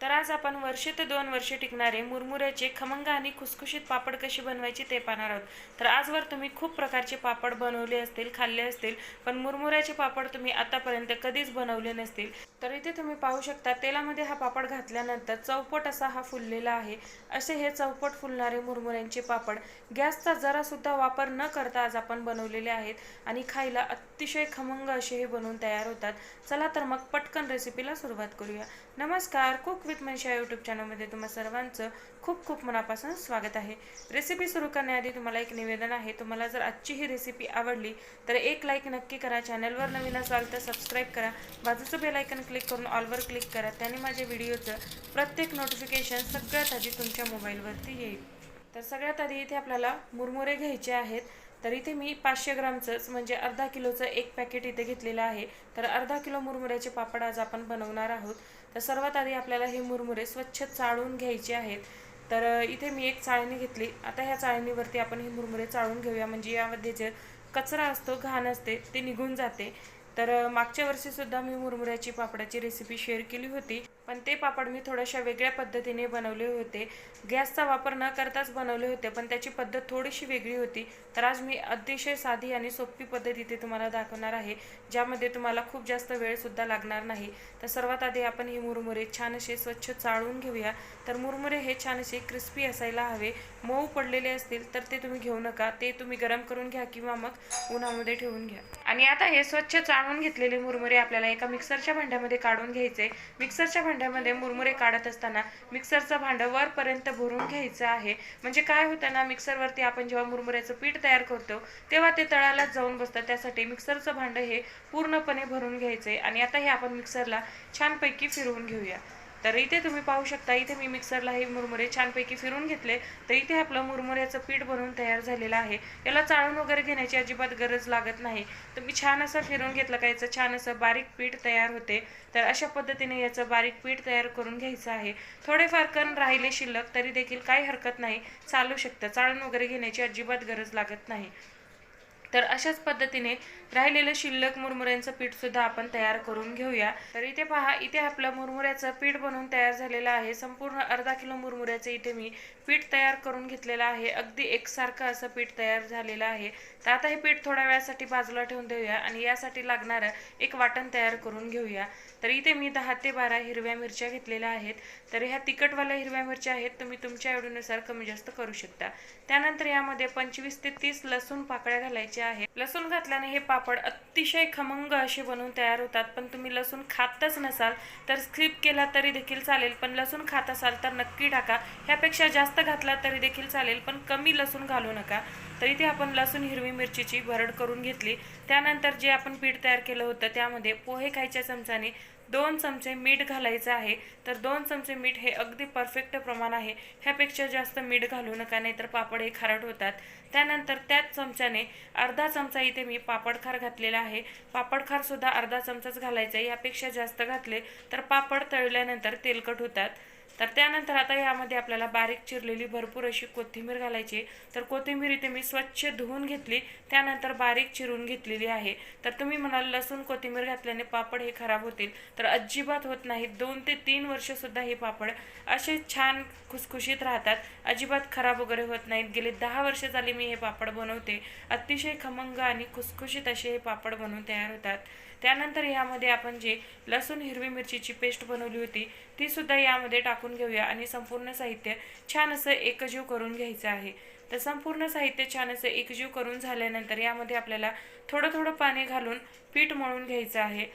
तर आज आपण वर्षे ते दोन वर्षे टिकणारे मुरमुऱ्याचे खमंग आणि खुसखुशीत पापड कसे बनवायची ते पाहणार आहोत. तर आजवर तुम्ही खूप प्रकारचे पापड बनवले असतील खाल्ले असतील पण मुरमुऱ्याचे पापड तुम्ही आतापर्यंत कधीच बनवले नसतील. तर इथे तुम्ही पाहू शकता तेलामध्ये हा पापड घातल्यानंतर चौपट असा हा फुललेला आहे. असे हे चौपट फुलणारे मुरमुऱ्यांचे पापड गॅसचा जरासुद्धा वापर न करता आज आपण बनवलेले आहेत आणि खायला अतिशय खमंग असे हे बनवून तयार होतात. चला तर मग पटकन रेसिपीला सुरुवात करूया. नमस्कार कुक विथ मनीषा यूट्यूब चॅनलमध्ये तुम्हा सर्वांचं खूप खूप मनापासून स्वागत आहे. रेसिपी सुरू करण्याआधी तुम्हाला एक निवेदन आहे. तुम्हाला जर आजची ही रेसिपी आवडली तर एक लाईक नक्की करा. चॅनलवर नवीन असाल तर सबस्क्राईब करा. बाजूचं बेलायकन क्लिक करून ऑलवर क्लिक करा. त्याने माझ्या व्हिडिओचं प्रत्येक नोटिफिकेशन सगळ्यात आधी तुमच्या मोबाईलवरती येईल. तर सगळ्यात आधी इथे आपल्याला मुरमुरे घ्यायचे आहेत. तर इथे मी पाचशे ग्रामचंच म्हणजे अर्धा किलोचं एक पॅकेट इथे घेतलेलं आहे. तर अर्धा किलो मुरमुऱ्याचे पापड आज आपण बनवणार आहोत. तर सर्वात आधी आपल्याला हे मुरमुरे स्वच्छ चाळून घ्यायचे आहेत. तर इथे मी एक चाळणी घेतली. आता ह्या चाळणीवरती आपण हे मुरमुरे चाळून घेऊया. म्हणजे यामध्ये जे कचरा असतो घाण असते ते निघून जाते. तर मागच्या वर्षीसुद्धा मी मुरमुऱ्याची पापडाची रेसिपी शेअर केली होती. पण ते पापड मी थोड्याशा वेगळ्या पद्धतीने बनवले होते. गॅसचा वापर न करताच बनवले होते पण त्याची पद्धत थोडीशी वेगळी होती. तर आज मी अतिशय साधी आणि सोपी पद्धत इथे तुम्हाला दाखवणार आहे ज्यामध्ये तुम्हाला खूप जास्त वेळसुद्धा लागणार नाही. तर सर्वात आधी आपण हे मुरमुरे छान असे स्वच्छ चाळून घेऊया. तर मुरमुरे हे छान असे क्रिस्पी असायला हवे. मऊ पडलेले असतील तर ते तुम्ही घेऊ नका. ते तुम्ही गरम करून घ्या किंवा मग उन्हामध्ये ठेवून घ्या. आणि आता हे स्वच्छ चाळून घेतलेले मुरमुरे आपल्याला एका मिक्सरच्या भांड्यामध्ये काढून घ्यायचे. मिक्सरच्या भांड्यामध्ये मुरमुरे काढत असताना मिक्सरचं भांडं वरपर्यंत भरून घ्यायचं आहे. म्हणजे काय होतं ना मिक्सरवरती आपण जेव्हा मुरमुऱ्याचं पीठ तयार करतो तेव्हा ते तळालाच जाऊन बसतं. त्यासाठी मिक्सरचं भांडं हे पूर्णपणे भरून घ्यायचंय. आणि आता हे आपण मिक्सरला छानपैकी फिरवून घेऊया. तर इथे तुम्ही पाहू शकता इथे मी मिक्सरला हे मुरमुरे छानपैकी फिरून घेतले. तर इथे आपलं मुरमुऱ्याचं पीठ बनवून तयार झालेलं आहे. याला चाळून वगैरे घेण्याची अजिबात गरज लागत नाही. तुम्ही छान असं फिरून घेतलं का याचं छान असं बारीक पीठ तयार होते. तर अशा पद्धतीने याचं बारीक पीठ तयार करून घ्यायचं आहे. थोडेफार कण राहिले शिल्लक तरी देखील काही हरकत नाही. चालू शकतं. चाळून वगैरे घेण्याची अजिबात गरज लागत नाही. तर अशाच पद्धतीने राहिलेलं शिल्लक मुरमुऱ्यांचं पीठसुद्धा आपण तयार करून घेऊया. तर इथे पहा इथे आपलं मुरमुऱ्याचं पीठ बनवून तयार झालेलं आहे. संपूर्ण अर्धा किलो मुरमुऱ्याचं इथे मी पीठ तयार करून घेतलेलं आहे. अगदी एकसारखं असं पीठ तयार झालेलं आहे. तर आता हे पीठ थोड्या वेळासाठी बाजूला ठेवून देऊया आणि यासाठी लागणारं एक वाटण तयार करून घेऊया. तर इथे मी दहा ते बारा हिरव्या मिरच्या घेतलेल्या आहेत. तर ह्या तिखटवाल्या हिरव्या मिरच्या आहेत तुम्ही तुमच्या आवडीनुसार कमी जास्त करू शकता. त्यानंतर यामध्ये पंचवीस ते तीस लसूण पाकळ्या घालायच्या आहेत लसूण घातल्याने हे पापड अतिशय खमंग असे बनवून तयार होतात. पण तुम्ही लसूण खातच नसाल तर स्क्रिप केला तरी देखील चालेल. पण लसूण खात असाल तर नक्की टाका. ह्यापेक्षा जास्त घातला तरी देखील चालेल. पण कमी लसूण घालू नका. तर इथे आपण लसूण हिरवी मिरचीची भरड करून घेतली. त्यानंतर जे आपण पीठ तयार केलं होतं त्यामध्ये पोहे खायच्या चमचाने दोन चमचे मीठ घालायचं आहे. तर दोन चमचे मीठ हे अगदी परफेक्ट प्रमाण आहे. ह्यापेक्षा जास्त मीठ घालू नका नाहीतर पापड हे खारट होतात. त्यानंतर त्याच चमच्याने अर्धा चमचा इथे मी पापड खार घातलेला आहे. पापड खारसुद्धा अर्धा चमचाच घालायचा आहे. यापेक्षा जास्त घातले तर पापड तळल्यानंतर तेलकट होतात. तर त्यानंतर आता यामध्ये आपल्याला बारीक चिरलेली भरपूर अशी कोथिंबीर घालायची तर कोथिंबीर इथे मी स्वच्छ धुवून घेतली. त्यानंतर बारीक चिरून घेतलेली आहे. तर तुम्ही म्हणाल लसूण कोथिंबीर घातल्याने पापड हे खराब होतील. तर अजिबात होत नाहीत दोन ते तीन वर्षसुद्धा हे पापड असे छान खुसखुशीत राहतात. अजिबात खराब वगैरे होत नाहीत. गेले दहा वर्ष झाली मी हे पापड बनवते. अतिशय खमंग आणि खुसखुशीत असे हे पापड बनवून तयार होतात. त्यानंतर यामध्ये आपण जे लसूण हिरवी मिरचीची पेस्ट बनवली होती ती सुद्धा यामध्ये टाकून घेऊया आणि संपूर्ण साहित्य छान असं एकजीव करून घ्यायचं आहे. तर संपूर्ण साहित्य छान असं एकजीव करून झाल्यानंतर यामध्ये आपल्याला थोडं थोडं पाणी घालून पीठ मळून घ्यायचं आहे.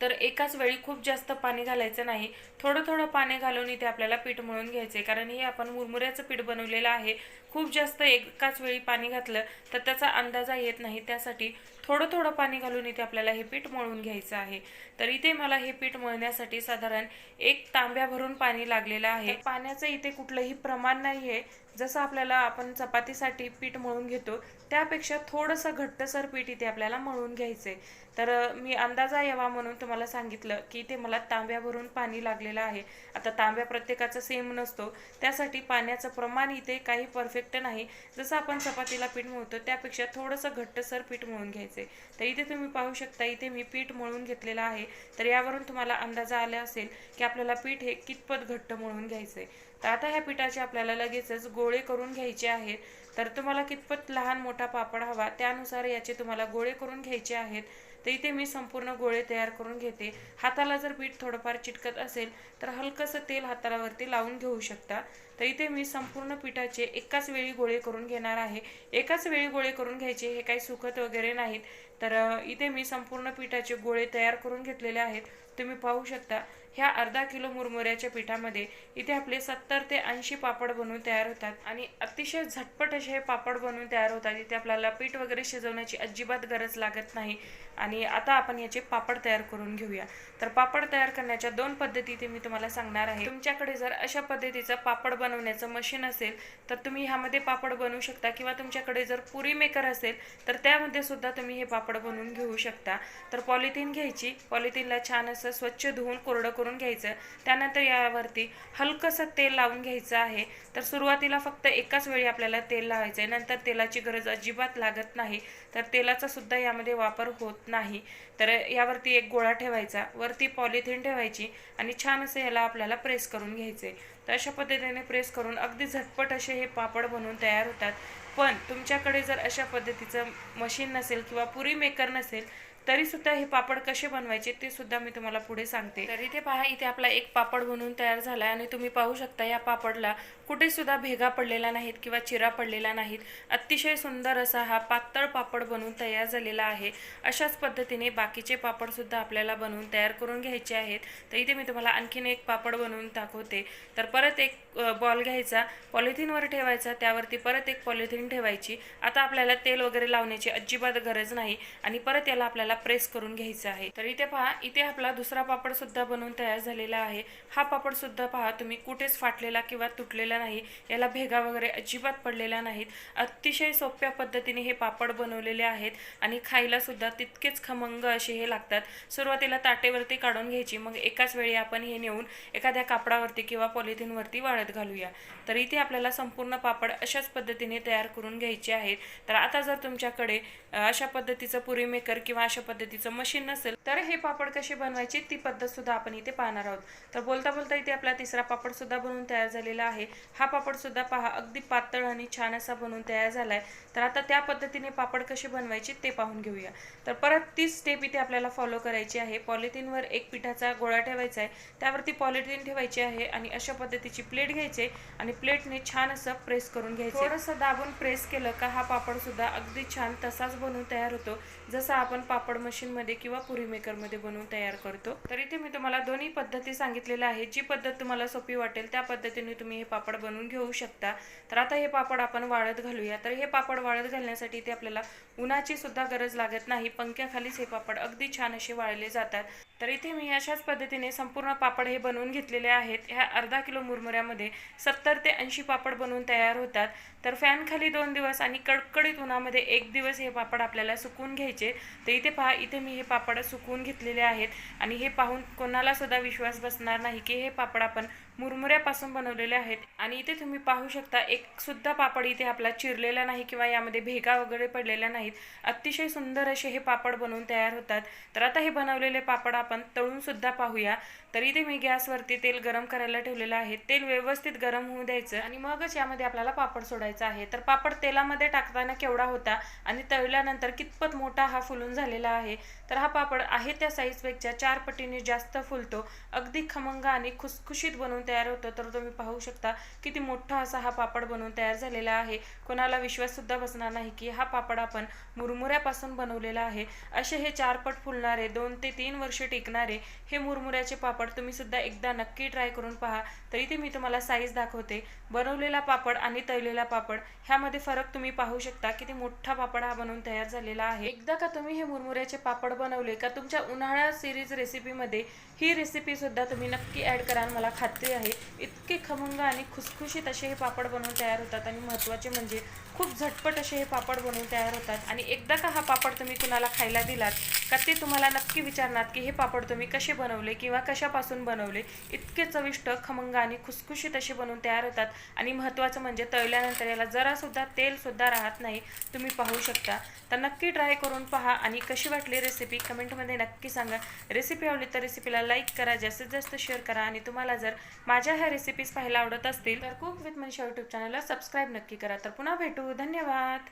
तर एकाच वेळी खूप जास्त पाणी घालायचं नाही. थोडं थोडं पाणी घालून इथे आपल्याला पीठ मळून घ्यायचे कारण हे आपण मुरमुऱ्याचं पीठ बनवलेलं आहे. खूप जास्त एकाच वेळी पाणी घातलं तर त्याचा अंदाजा येत नाही. त्यासाठी थोडं थोडं पाणी घालून इथे आपल्याला हे पीठ मळून घ्यायचं आहे. तर इथे मला हे पीठ मळण्यासाठी साधारण एक तांब्या भरून पाणी लागलेलं आहे. पाण्याचं इथे कुठलंही प्रमाण नाही आहे जसं आपल्याला आपण चपातीसाठी पीठ मळून घेतो त्यापेक्षा थोडंसं घट्टसर पीठ इथे आपल्याला मळून घ्यायचंय. तर मी अंदाजा यावा म्हणून तुम्हाला सांगितलं की इथे मला तांब्या भरून पाणी लागलेलं आहे. आता तांब्या प्रत्येकाचा सेम नसतो. त्यासाठी पाण्याचं प्रमाण इथे काही परफेक्ट नाही. जसं आपण चपातीला पीठ मळतो त्यापेक्षा थोडंसं घट्टसर पीठ मळून घ्यायचं घ्यायचे तर इथे तुम्ही पाहू शकता इथे मी पीठ मळून घेतलेलं आहे. तर यावरून तुम्हाला अंदाजा आला असेल की आपल्याला पीठ हे कितपत घट्ट मळून घ्यायचंय. तर आता ह्या पिठाचे आपल्याला लगेचच गोळे करून घ्यायचे आहेत. तर तुम्हाला कितपत लहान मोठा पापड हवा त्यानुसार याचे तुम्हाला गोळे करून घ्यायचे आहेत. तर इथे मी संपूर्ण गोळे तयार करून घेते. हाताला जर पीठ थोडंफार चिटकत असेल तर हलकंसं तेल हाताला वरती लावून घेऊ शकता. तर इथे मी संपूर्ण पिठाचे एकाच वेळी गोळे करून घेणार आहे. एकाच वेळी गोळे करून घ्यायचे हे काही सुखत वगैरे नाहीत. तर इथे मी संपूर्ण पिठाचे गोळे तयार करून घेतलेले आहेत. तुम्ही पाहू शकता ह्या अर्धा किलो मुरमुऱ्याच्या पिठामध्ये इथे आपले सत्तर ते ऐंशी पापड बनवून तयार होतात आणि अतिशय झटपट असे हे पापड बनवून तयार होतात. इथे आपल्याला पीठ वगैरे शिजवण्याची अजिबात गरज लागत नाही आणि आता आपण याचे पापड तयार करून घेऊया. तर पापड तयार करण्याच्या दोन पद्धती इथे मी तुम्हाला सांगणार आहे. तुमच्याकडे जर अशा पद्धतीचं पापड बनवण्याचं मशीन असेल तर तुम्ही ह्यामध्ये पापड बनवू शकता. किंवा तुमच्याकडे जर पुरी मेकर असेल तर त्यामध्ये सुद्धा तुम्ही हे पापड बनवून घेऊ शकता. तर पॉलिथिन घ्यायची. पॉलिथिनला छान असं स्वच्छ धुवून कोरडं करून घ्यायचं. त्यानंतर यावरती हलकंसं तेल लावून घ्यायचं आहे. तर सुरुवातीला फक्त एकाच वेळी आपल्याला तेल लावायचं आहे नंतर तेलाची गरज अजिबात लागत नाही. तर तेलाचा सुद्धा यामध्ये वापर होत नाही. तर यावरती एक गोळा ठेवायचा. वरती पॉलिथिन ठेवायची. आणि छान असं याला आपल्याला प्रेस करून घ्यायचे तर अशा पद्धतीने प्रेस करून अगदी झटपट असे हे पापड बनवून तयार होतात. पण तुमच्याकडे जर अशा पद्धतीचं मशीन नसेल किंवा पुरी मेकर नसेल तरी सुद्धा हे पापड कसे बनवायचे ते सुद्धा मी तुम्हाला पुढे सांगते. तर इथे पहा इथे आपला एक पापड बनवून तयार झाला आणि तुम्ही पाहू शकता या पापडला कुठे सुद्धा भेगा पडलेला नाहीत किंवा चिरा पडलेला नाहीत. अतिशय सुंदर असा हा पातळ पापड बनवून तयार झालेला आहे. अशाच पद्धतीने बाकीचे पापड सुद्धा आपल्याला बनवून तयार करून घ्यायचे आहेत. तर इथे मी तुम्हाला आणखीन एक पापड बनवून दाखवते. तर परत एक बॉल घ्यायचा. पॉलिथिनवर ठेवायचा. त्यावरती परत एक पॉलिथिन ठेवायची. आता आपल्याला तेल वगैरे लावण्याची अजिबात गरज नाही. आणि परत याला आपल्याला प्रेस करून घ्यायचं आहे. तर इथे पहा इथे आपला दुसरा पापड सुद्धा बनवून तयार झालेला आहे. हा पापड सुद्धा पहा तुम्ही कुठेच फाटलेला किंवा तुटलेला नाही. याला भेगा वगैरे अजिबात पडलेल्या नाहीत. अतिशय सोप्या पद्धतीने हे पापड बनवलेले आहेत आणि खायला सुद्धा तितकेच खमंग असे हे लागतात. सुरुवातीला ताटेवरती काढून घ्यायची मग एकाच वेळी आपण हे नेऊन एखाद्या कापडावरती किंवा पॉलिथिनवरती वाळत घालूया. तर इथे आपल्याला संपूर्ण पापड अशाच पद्धतीने तयार करून घ्यायचे आहेत. तर आता जर तुमच्याकडे अशा पद्धतीचं पुरी मेकर किंवा अशा पद्धतीचं मशीन नसेल तर हे पापड कसे बनवायचे ती पद्धत सुद्धा आपण इथे पाहणार आहोत. तर बोलता बोलता इथे आपला तिसरा पापड सुद्धा बनवून तयार झालेला आहे. हा पापड सुद्धा पहा अगदी पातळ आणि छान असा बनवून तयार झालाय. तर आता त्या पद्धतीने पापड कसे बनवायचे ते पाहून घेऊया. तर परत तीच स्टेप इथे आपल्याला फॉलो करायची आहे. पॉलिथिनवर एक पिठाचा गोळा ठेवायचा आहे. त्यावरती पॉलिथिन ठेवायची आहे आणि अशा पद्धतीची प्लेट घ्यायची आणि प्लेटने छान असं प्रेस करून घ्यायचं. थोडंसं दाबून प्रेस केलं का हा पापड सुद्धा अगदी छान तसाच बनवून तयार होतो. जसा आपण पापड पापड मशीनमध्ये किंवा पुरी मेकरमध्ये बनवून तयार करतो. तर इथे मी तुम्हाला दोन्ही पद्धती सांगितलेल्या आहेत. जी पद्धत तुम्हाला सोपी वाटेल त्या पद्धतीने तुम्ही हे पापड बनवून घेऊ शकता. तर आता हे पापड आपण वाळत घालूया. तर हे पापड वाळत घालण्यासाठी इथे आपल्याला उन्हाची सुद्धा गरज लागत नाही. पंख्याखालीच हे पापड अगदी छान असे वाळले जातात. तर इथे मी अशाच पद्धतीने संपूर्ण पापड हे बनवून घेतलेले आहेत. ह्या अर्धा किलो मुरमुऱ्यामध्ये सत्तर ते ऐंशी पापड बनवून तयार होतात. तर फॅनखाली दोन दिवस आणि कडकडीत उन्हामध्ये एक दिवस हे पापड आपल्याला सुकवून घ्यायचे. तर इथे पहा इथे मी हे पापड सुकवून घेतलेले आहेत. आणि हे पाहून कोणालासुद्धा विश्वास बसणार नाही की हे पापड आपण मुरमुऱ्यापासून बनवलेले आहेत. आणि इथे तुम्ही पाहू शकता एक सुद्धा पापड इथे आपला चिरलेला नाही किंवा यामध्ये भेगा वगैरे पडलेल्या नाहीत. अतिशय सुंदर असे हे पापड बनवून तयार होतात. तर आता हे बनवलेले पापड आपण तळून सुद्धा पाहूया. तर इथे मी गॅसवरती तेल गरम करायला ठेवलेलं आहे. तेल व्यवस्थित गरम होऊ द्यायचं आणि मगच यामध्ये आपल्याला पापड सोडायचा आहे. तर पापड तेलामध्ये टाकताना केवढा होता आणि तळल्यानंतर कितपत मोठा हा फुलून झालेला आहे. तर हा पापड आहे त्या साईजपेक्षा चार पटीने जास्त फुलतो. अगदी खमंग आणि खुसखुशीत बनवून तयार होतो. तर तुम्ही पाहू शकता किती मोठा असा हा पापड बनवून तयार झालेला आहे. कोणाला विश्वाससुद्धा बसणार नाही की हा पापड आपण मुरमुऱ्यापासून बनवलेला आहे. असे हे चारपट फुलणारे दोन ते तीन वर्ष टिकणारे हे मुरमुऱ्याचे पापड तुम्ही सुद्धा एकदा नक्की ट्राय करून पहा. तर इथे मी तुम्हाला साईज दाखवते. बनवलेला पापड आणि तळलेला पापड ह्यामध्ये फरक तुम्ही पाहू शकता किती मोठा पापड हा बनवून तयार झालेला आहे. एकदा का तुम्ही हे मुरमुऱ्याचे पापड बनवले का तुमच्या उन्हाळ्या सिरीज रेसिपीमध्ये ही रेसिपी सुद्धा तुम्ही नक्की ऍड कराल मला खात्री आहे इतके खमंग आणि खुसखुशीत असे हे पापड बनवून तयार होतात. आणि महत्त्वाचे म्हणजे खूप झटपट असे हे पापड बनवून तयार होतात. आणि एकदा का हा पापड तुम्ही कुणाला खायला दिलात का ते तुम्हाला नक्की विचारणार की हे पापड तुम्ही कसे बनवले किंवा कशापासून बनवले? इतके चविष्ट खमंग आणि खुसखुशीत असे बनवून तयार होतात. आणि महत्त्वाचं म्हणजे तळल्यानंतर याला जरासुद्धा तेलसुद्धा राहत नाही तुम्ही पाहू शकता. तर नक्की ट्राय करून पहा आणि कशी वाटली रेसिपी कमेंटमध्ये नक्की सांगा. रेसिपी आवडली तर रेसिपीला लाईक करा जास्तीत जास्त शेअर करा आणि तुम्हाला जर माझ्या ह्या रेसिपीज पाहायला आवडत असतील तर कुक विथ मनीषा यूट्यूब चॅनलला सबस्क्राईब नक्की करा. तर पुन्हा भेटू. धन्यवाद.